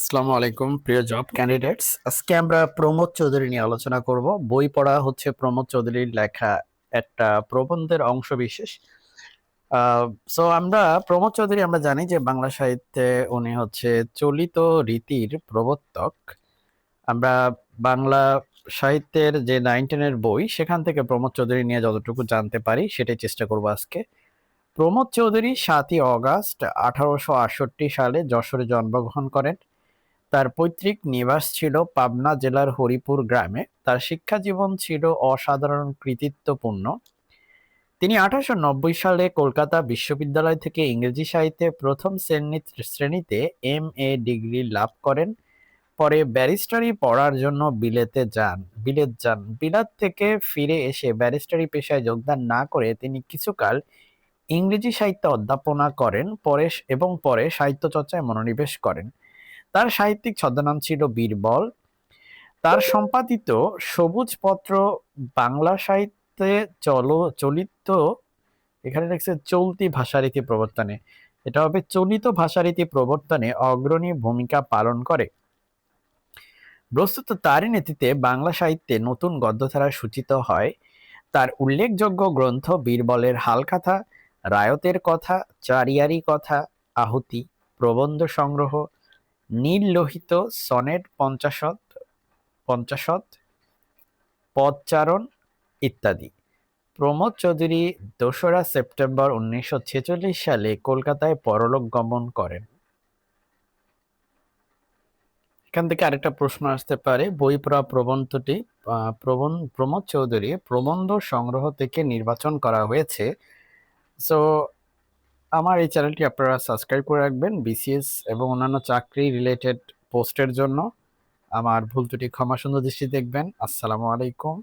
আসসালামু আলাইকুম, প্রিয় জব ক্যান্ডিডেটস আজকে আমরা প্রমোদ চৌধুরী নিয়ে আলোচনা করব। বই পড়া হচ্ছে প্রমোদ চৌধুরীর লেখা একটা প্রবন্ধের অংশ বিশেষ সো আমরা, প্রমোদ চৌধুরী আমরা জানি যে বাংলা সাহিত্যে উনি হচ্ছে চলিত রীতির প্রবর্তক। আমরা বাংলা সাহিত্যের যে নাইনটিনের বই, সেখান থেকে প্রমোদ চৌধুরী নিয়ে যতটুকু জানতে পারি, সেটাই চেষ্টা করব আজকে। প্রমোদ চৌধুরী সাতই অগাস্ট আঠারোশো আটষট্টি সালে যশোরে জন্মগ্রহণ করেন। তার পৈতৃক নিবাস ছিল পাবনা জেলার হরিপুর গ্রামে। তার শিক্ষা জীবন ছিল অসাধারণ কৃতিত্বপূর্ণ। তিনি আঠারোশো নব্বই সালে কলকাতা বিশ্ববিদ্যালয় থেকে ইংরেজি সাহিত্যে প্রথম শ্রেণি, শ্রেণীতে এম এ ডিগ্রি লাভ করেন। পরে ব্যারিস্টারি পড়ার জন্য বিলেতে যান, বিলেত যান। বিলাত থেকে ফিরে এসে ব্যারিস্টারি পেশায় যোগদান না করে তিনি কিছুকাল ইংরেজি সাহিত্য অধ্যাপনা করেন, পরে এবং পরে সাহিত্য চর্চায় মনোনিবেশ করেন। তার সাহিত্যিক ছদ্মনাম ছিল বীরবল। তার সম্পাদিত সবুজ পত্র বাংলা সাহিত্যে চল, চলিত, এখানে দেখছে চলতি ভাষারীতি প্রবর্তনে। এটা হবে চলিত ভাষারীতি প্রবর্তনে অগ্রণী ভূমিকা পালন করে। বস্তুত তারই নেতৃত্বে বাংলা সাহিত্যে নতুন গদ্যধারা সূচিত হয়। তার উল্লেখযোগ্য গ্রন্থ বীরবলের হালকাথা, রায়তের কথা, চারিয়ারি কথা, আহুতি, প্রবন্ধ সংগ্রহ নীল লোহিত সনেট পঞ্চাশত পঞ্চাশত, পদচারণ ইত্যাদি। প্রমোদ চৌধুরী দোসরা সেপ্টেম্বর উনিশশো ছেচল্লিশ সালে কলকাতায় পরলোক গমন করেন। এখান থেকে আরেকটা প্রশ্ন আসতে পারে। বই পড়া প্রবন্ধটি প্রবন্ধ প্রমোদ চৌধুরী প্রবন্ধ সংগ্রহ থেকে নির্বাচন করা হয়েছে। সো আমার এই চ্যানেলটি আপনারা সাবস্ক্রাইব করে রাখবেন বিসিএস এবং অন্যান্য চাকরি রিলেটেড পোস্টের জন্য। আমার ভুল ত্রুটি ক্ষমা সুন্দর দৃষ্টি দেখবেন। আসসালামু আলাইকুম।